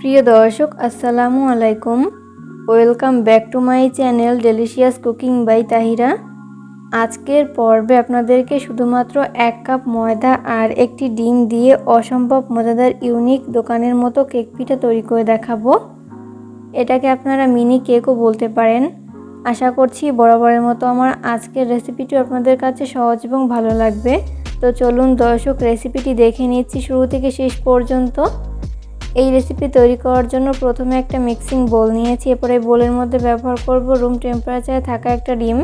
প্রিয় দর্শক, আসসালামু আলাইকুম। Welcome back to my channel delicious cooking by Tahira আজকের পর্বে আপনাদেরকে শুধুমাত্র এক কাপ ময়দা আর একটি ডিম দিয়ে অসম্ভব মজাদার ইউনিক দোকানের মতো কেক পিঠা তৈরি করে দেখাবো। এটাকে আপনারা মিনি কেকও বলতে পারেন। আশা করছি বরাবরের মতো আমার আজকের রেসিপিটি আপনাদের কাছে সহজ এবং ভালো লাগবে। তো চলুন দর্শক রেসিপিটি দেখে নিচ্ছি শুরু থেকে শেষ পর্যন্ত। এই রেসিপি তৈরি করার জন্য প্রথমে একটা মিক্সিং বোল নিয়েছি। এরপরে বোলের মধ্যে ব্যবহার করব রুম টেম্পারেচারে থাকা একটা ডিম।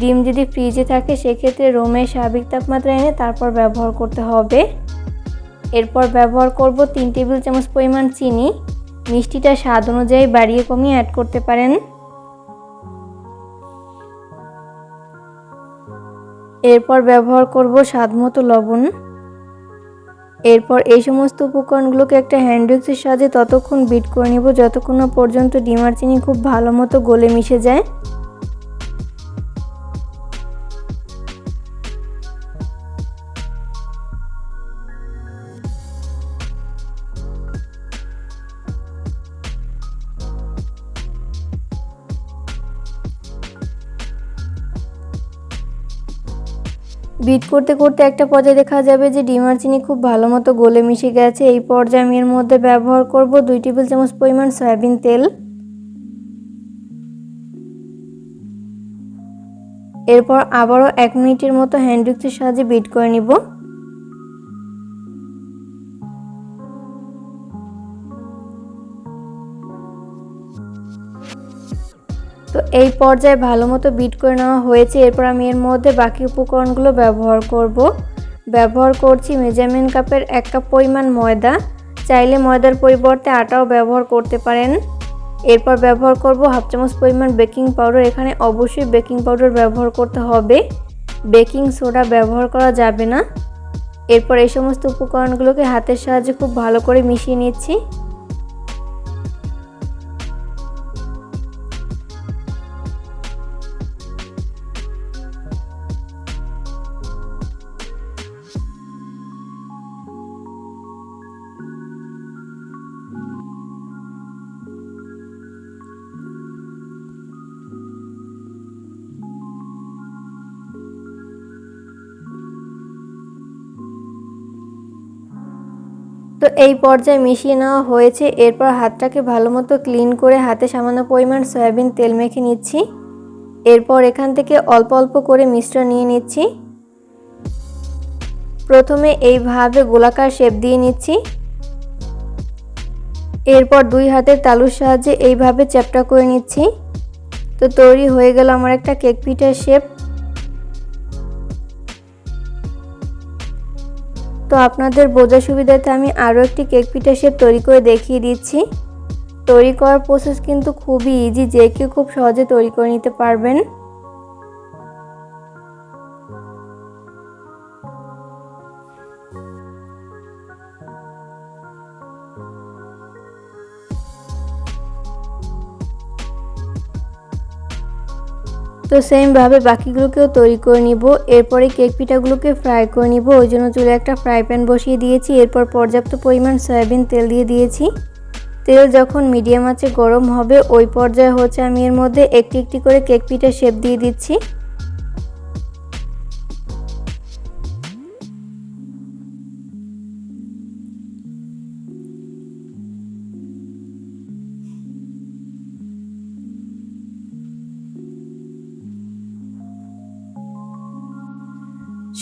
ডিম যদি ফ্রিজে থাকে, সেক্ষেত্রে রুমের স্বাভাবিক তাপমাত্রা এনে তারপর ব্যবহার করতে হবে। এরপর ব্যবহার করব তিন টেবিল চামচ পরিমাণ চিনি। মিষ্টিটা স্বাদ অনুযায়ী বাড়িয়ে কমিয়ে অ্যাড করতে পারেন। এরপর ব্যবহার করব স্বাদ মতো লবণ। এরপর এই সমস্ত উপকরণগুলোকে একটা হ্যান্ড উইক্সের সাহায্যে ততক্ষণ বিট করে নিব, যতক্ষণ না পর্যন্ত ডিমার চিনি খুব ভালো মতো গলে মিশে যায়। বিট করতে করতে একটা পর্যায়ে দেখা যাবে যে ডিমার চিনি খুব ভালো মতো গলে মিশে গেছে। এই পর্যায়ে আমি এর মধ্যে ব্যবহার করব দুই টেবিল চামচ পরিমাণ সয়াবিন তেল। এরপর আবারও এক মিনিটের মতো হ্যান্ড উইক্সের সাহায্যে বিট করে নিব। তো এই পর্যায়ে ভালো মতো বিট করে নেওয়া হয়েছে। এরপর আমি এর মধ্যে বাকি উপকরণগুলো ব্যবহার করব। ব্যবহার করছি মেজারমেন্ট কাপের এক কাপ পরিমাণ ময়দা। চাইলে ময়দার পরিবর্তে আটাও ব্যবহার করতে পারেন। এরপর ব্যবহার করব হাফ চামচ পরিমাণ বেকিং পাউডার। এখানে অবশ্যই বেকিং পাউডার ব্যবহার করতে হবে। বেকিং সোডা ব্যবহার করা যাবে না। এরপর এই সমস্ত উপকরণগুলোকে হাতের সাহায্যে খুব ভালো করে মিশিয়ে নিচ্ছি। তো এই পর্যায়ে মিশিয়ে নেওয়া হয়েছে। এরপর হাতটাকে ভালো মতো ক্লিন করে হাতে সামান্য পরিমাণ সয়াবিন তেল মেখে নিচ্ছি। এরপর এখান থেকে অল্প অল্প করে মিশ্রণ নিয়ে নিচ্ছি। প্রথমে এইভাবে গোলাকার শেপ দিয়ে নিচ্ছি। এরপর দুই হাতের তালুর সাহায্যে এইভাবে চ্যাপটা করে নিচ্ছি। তো তৈরি হয়ে গেল আমার একটা কেক পিঠার শেপ। তো আপনাদের বোঝার সুবিধাতে আমি আরও একটি কেক পিঠা শেপ তৈরি করে দেখিয়ে দিচ্ছি। তৈরি করার প্রসেস কিন্তু খুবই ইজি যে কেউ খুব সহজে তৈরি করে নিতে পারবেন। তো সেমভাবে বাকিগুলোকেও তৈরি করে নিব। এরপরে কেক পিঠাগুলোকে ফ্রাই করে নিব। ওই জন্য চুলে একটা ফ্রাই প্যান বসিয়ে দিয়েছি। এরপর পর্যাপ্ত পরিমাণ সয়াবিন তেল দিয়ে দিয়েছি। তেল যখন মিডিয়াম আছে গরম হবে, ওই পর্যায়ে হচ্ছে আমি এর মধ্যে একটি একটি করে কেক পিঠা শেপ দিয়ে দিচ্ছি।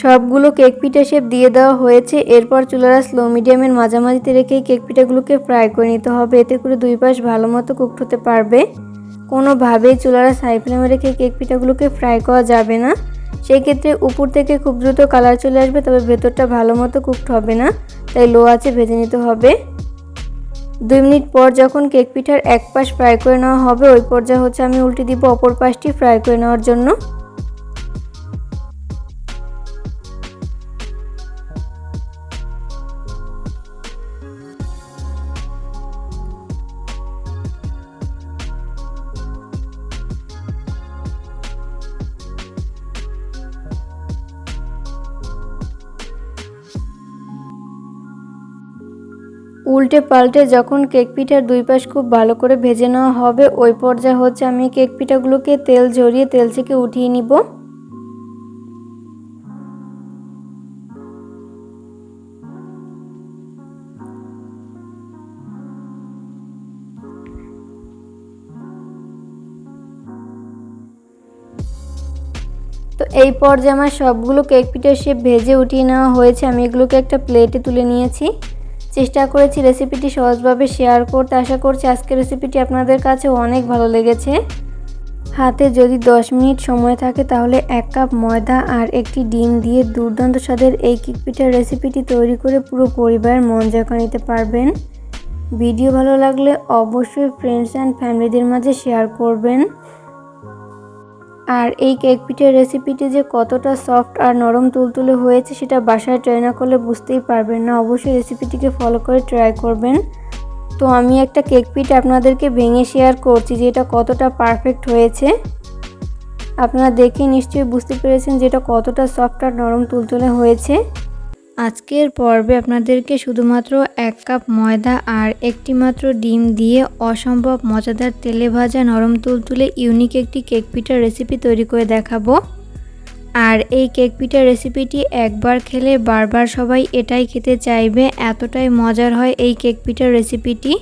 সবগুলো কেক পিঠা শেপ দিয়ে দেওয়া হয়েছে। এরপর চুলারা স্লো মিডিয়ামের মাঝামাঝিতে রেখে কেক পিঠাগুলোকে ফ্রাই করে নিতে হবে। এতে করে দুই পাশ ভালো মতো কুকড হতে পারবে। কোনোভাবেই চুলারা সাই ফ্লেমে রেখে কেক পিঠাগুলোকে ফ্রাই করা যাবে না। সেই ক্ষেত্রে উপর থেকে খুব দ্রুত কালার চলে আসবে, তবে ভেতরটা ভালো মতো কুকড হবে না, তাই লো আছে ভেজে নিতে হবে। দুই মিনিট পর যখন কেক পিঠার এক পাশ ফ্রাই করে নেওয়া হবে, ওই পর্যায়ে হচ্ছে আমি উল্টে দিব অপর পাশটি ফ্রাই করে নেওয়ার জন্য। উল্টে পাল্টে যখন কেক পিঠার দুই পাশ খুব ভালো করে ভেজে নেওয়া হবে, ওই পর্যায়ে হচ্ছে আমি কেক পিঠাগুলোকে তেল ঝরিয়ে তেল থেকে উঠিয়ে নিব। তো এই পর্যায়ে আমার সবগুলো কেক পিঠা সে ভেজে উঠিয়ে নেওয়া হয়েছে, আমি এগুলোকে একটা প্লেটে তুলে নিয়েছি। চেষ্টা করেছি রেসিপিটি সহজভাবে শেয়ার করতে। আশা করছি আজকের রেসিপিটি আপনাদের কাছে অনেক ভালো লেগেছে। হাতে যদি 10 মিনিট সময় থাকে তাহলে এক কাপ ময়দা আর একটি ডিম দিয়ে দুর্দান্ত স্বাদের এই কেক পিঠার রেসিপিটি তৈরি করে পুরো পরিবারের মন জয় নিতে পারবেন। ভিডিও ভালো লাগলে অবশ্যই ফ্রেন্ডস অ্যান্ড ফ্যামিলিদের মাঝে শেয়ার করবেন। আর এই কেক পিঠের রেসিপিটি যে কতটা সফট আর নরম তুলতুলে হয়েছে সেটা বাসায় ট্রাই না করলে বুঝতেই পারবেন না। অবশ্যই রেসিপিটিকে ফলো করে ট্রাই করবেন। তো আমি একটা কেক পিঠ আপনাদেরকে ভেঙে শেয়ার করছি যে এটা কতটা পারফেক্ট হয়েছে। আপনারা দেখে নিশ্চয়ই বুঝতে পেরেছেন যে এটা কতটা সফট আর নরম তুলতুলে হয়েছে। আজকের পর্বে আপনাদেরকে শুধুমাত্র এক কাপ ময়দা আর একটি মাত্র ডিম দিয়ে অসম্ভব মজাদার তেলে ভাজা নরম তুলতুলে ইউনিক একটি কেক পিঠার রেসিপি তৈরি করে দেখাবো। আর এই কেক পিঠার রেসিপিটি একবার খেলে বারবার সবাই এটাই খেতে চাইবে, এতটাই মজার হয় এই কেক পিঠার রেসিপিটি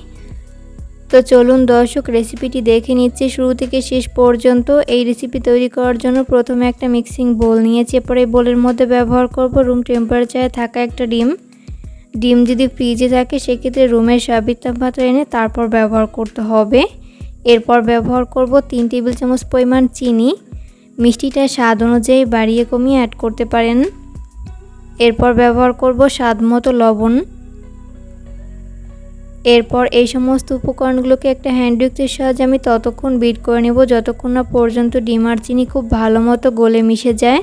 তো চলুন দর্শক রেসিপিটি দেখে নিচ্ছি। শুরু থেকে শেষ পর্যন্ত এই রেসিপি তৈরি করার জন্য প্রথমে একটা মিক্সিং বোল নিয়েছি। এরপরে বোলের মধ্যে ব্যবহার করব রুম টেম্পারেচারে থাকা একটা ডিম। ডিম যদি ফ্রিজে থাকে, সেক্ষেত্রে রুমের স্বাভাবিক তাপমাত্রা এনে তারপর ব্যবহার করতে হবে। এরপর ব্যবহার করব তিন টেবিল চামচ পরিমাণ চিনি। মিষ্টিটা স্বাদ অনুযায়ী বাড়িয়ে কমিয়ে অ্যাড করতে পারেন। এরপর ব্যবহার করব স্বাদ মতো লবণ। এরপর এই সমস্ত উপকরণগুলোকে একটা হ্যান্ডউইক্সের সাহায্যে আমি ততক্ষণ বিট করে নেব, যতক্ষণ না পর্যন্ত ডিম আর চিনি খুব ভালো মতো গলে মিশে যায়।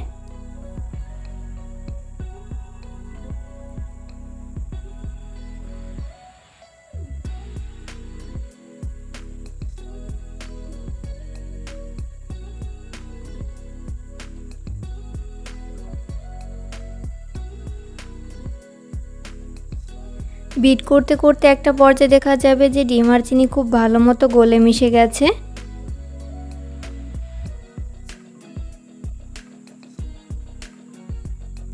বিট করতে করতে একটা পর্যায়ে দেখা যাবে যে ডিম আর চিনি খুব ভালো মতো গলে মিশে গেছে।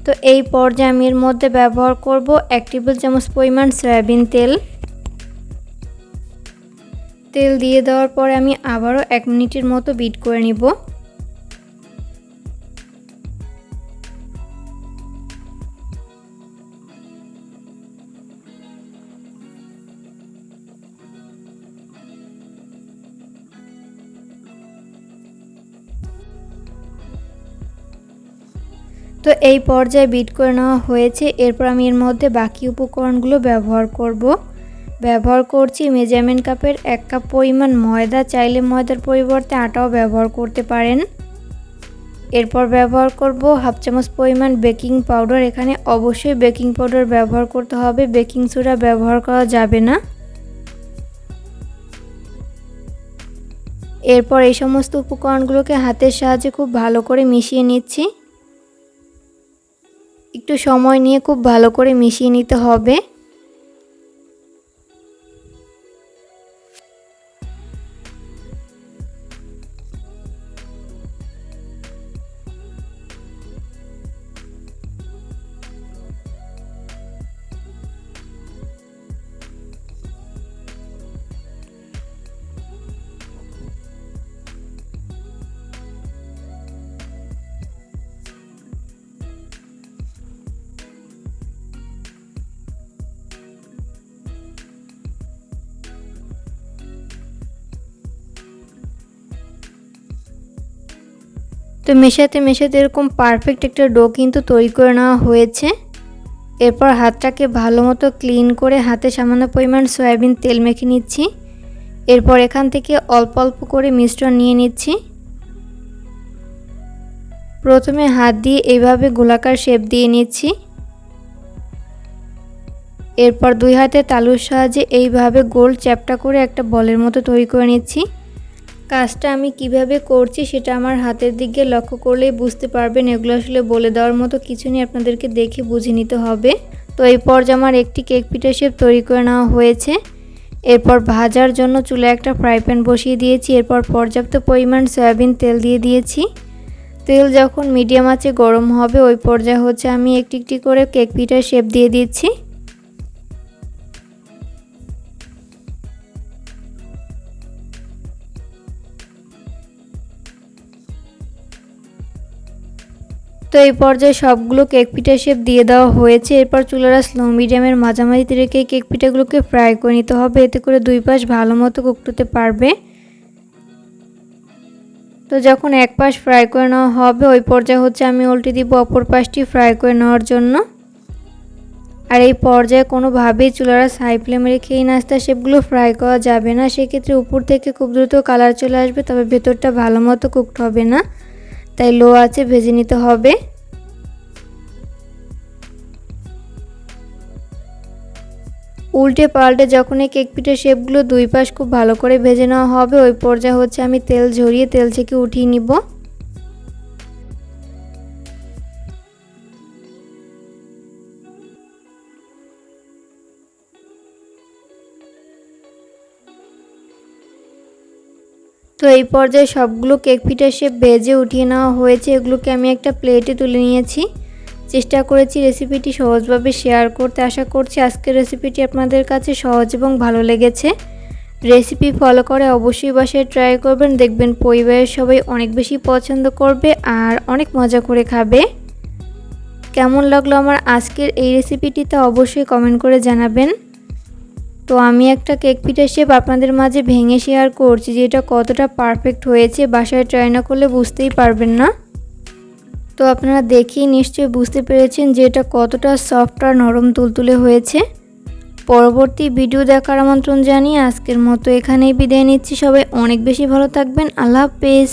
তো এই পর্যায়ে আমি এর মধ্যে ব্যবহার করব এক টেবিল চামচ পরিমাণ সয়াবিন তেল। তেল দিয়ে দেওয়ার পরে আমি আবারও এক মিনিটের মতো বিট করে নিব। তো এই পর্যায়ে বিট করে নেওয়া হয়েছে। এরপর আমি এর মধ্যে বাকি উপকরণগুলো ব্যবহার করব। ব্যবহার করছি মেজারমেন্ট কাপের এক কাপ পরিমাণ ময়দা। চাইলে ময়দার পরিবর্তে আটাও ব্যবহার করতে পারেন। এরপর ব্যবহার করব হাফ চামচ পরিমাণ বেকিং পাউডার। এখানে অবশ্যই বেকিং পাউডার ব্যবহার করতে হবে। বেকিং সোডা ব্যবহার করা যাবে না। এরপর এই সমস্ত উপকরণগুলোকে হাতের সাহায্যে খুব ভালো করে মিশিয়ে নিচ্ছি। একটু সময় নিয়ে খুব ভালো করে মিশিয়ে নিতে হবে। তো মেশাতে মেশাতে এরকম পারফেক্ট একটা ডো কিন্তু তৈরি করে নেওয়া হয়েছে। এরপর হাতটাকে ভালো মতো ক্লিন করে হাতে সামান্য পরিমাণ সয়াবিন তেল মেখে নিচ্ছি। এরপর এখান থেকে অল্প অল্প করে মিশ্রণ নিয়ে নিচ্ছি। প্রথমে হাত দিয়ে এইভাবে গোলাকার শেপ দিয়ে নিচ্ছি। এরপর দুই হাতে তালুর সাহায্যে এইভাবে গোল চ্যাপটা করে একটা বলের মতো তৈরি করে নিচ্ছি। কাজটা আমি কীভাবে করছি সেটা আমার হাতের দিকে লক্ষ্য করলেই বুঝতে পারবেন। এগুলো আসলে বলে দেওয়ার মতো কিছু নেই, আপনাদেরকে দেখে বুঝে নিতে হবে। তো এই পর্যায়ে আমার একটি কেক পিঠা শেপ তৈরি করে নেওয়া হয়েছে। এরপর ভাজার জন্য চুলে একটা ফ্রাই প্যান বসিয়ে দিয়েছি। এরপর পর্যাপ্ত পরিমাণ সয়াবিন তেল দিয়ে দিয়েছি। তেল যখন মিডিয়াম আছে গরম হবে, ওই পর্যায়ে হচ্ছে আমি একটি একটি করে কেক পিঠার শেপ দিয়ে দিচ্ছি। তো এই পর্যায়ে সবগুলো কেক পিঠা শেপ দিয়ে দেওয়া হয়েছে। এরপর চুলারা স্লো মিডিয়ামের মাঝামাঝিতে রেখে কেক পিঠাগুলোকে ফ্রাই করে নিতে হবে। এতে করে দুই পাশ ভালো মতো কুকটুতে পারবে। তো যখন এক পাশ ফ্রাই করে নেওয়া হবে, ওই পর্যায়ে হচ্ছে আমি উল্টে দিব অপর পাশটি ফ্রাই করে নেওয়ার জন্য। আর এই পর্যায়ে কোনোভাবেই চুলারা হাই ফ্লেমে রেখে এই নাস্তা শেপগুলো ফ্রাই করা যাবে না। সেক্ষেত্রে উপর থেকে খুব দ্রুত কালার চলে আসবে, তবে ভেতরটা ভালো মতো কুকড হবে না। তাই লো আছে ভেজে নিতে হবে। উল্টে পাল্টে যখন এই কেক পিঠের শেপগুলো দুই পাশ খুব ভালো করে ভেজে নেওয়া হবে, ওই পর্যায়ে হচ্ছে আমি তেল ঝরিয়ে তেল থেকে উঠিয়ে নিব। তো এই পর্যায়ে সবগুলো কেক পিঠার শেপ ভেজে উঠিয়ে নেওয়া হয়েছে। এগুলোকে আমি একটা প্লেটে তুলে নিয়েছি। চেষ্টা করেছি রেসিপিটি সহজভাবে শেয়ার করতে। আশা করছি আজকের রেসিপিটি আপনাদের কাছে সহজ এবং ভালো লেগেছে। রেসিপি ফলো করে অবশ্যই বাসায় ট্রাই করবেন। দেখবেন পরিবারের সবাই অনেক বেশি পছন্দ করবে আর অনেক মজা করে খাবে। কেমন লাগল আমার আজকের এই রেসিপিটি তা অবশ্যই কমেন্ট করে জানাবেন। তো আমি একটা কেক পিঠা শেপ আপনাদের মাঝে ভেঙে শেয়ার করছি যে এটা কতটা পারফেক্ট হয়েছে, বাসায় ট্রাই না করলে বুঝতেই পারবেন না। তো আপনারা দেখেই নিশ্চয়ই বুঝতে পেরেছেন যে এটা কতটা সফট আর নরম তুলতুলে হয়েছে। পরবর্তী ভিডিও দেখার আমন্ত্রণ জানিয়ে আজকের মতো এখানেই বিদায় নিচ্ছি। সবাই অনেক বেশি ভালো থাকবেন। আল্লাহ হাফেজ।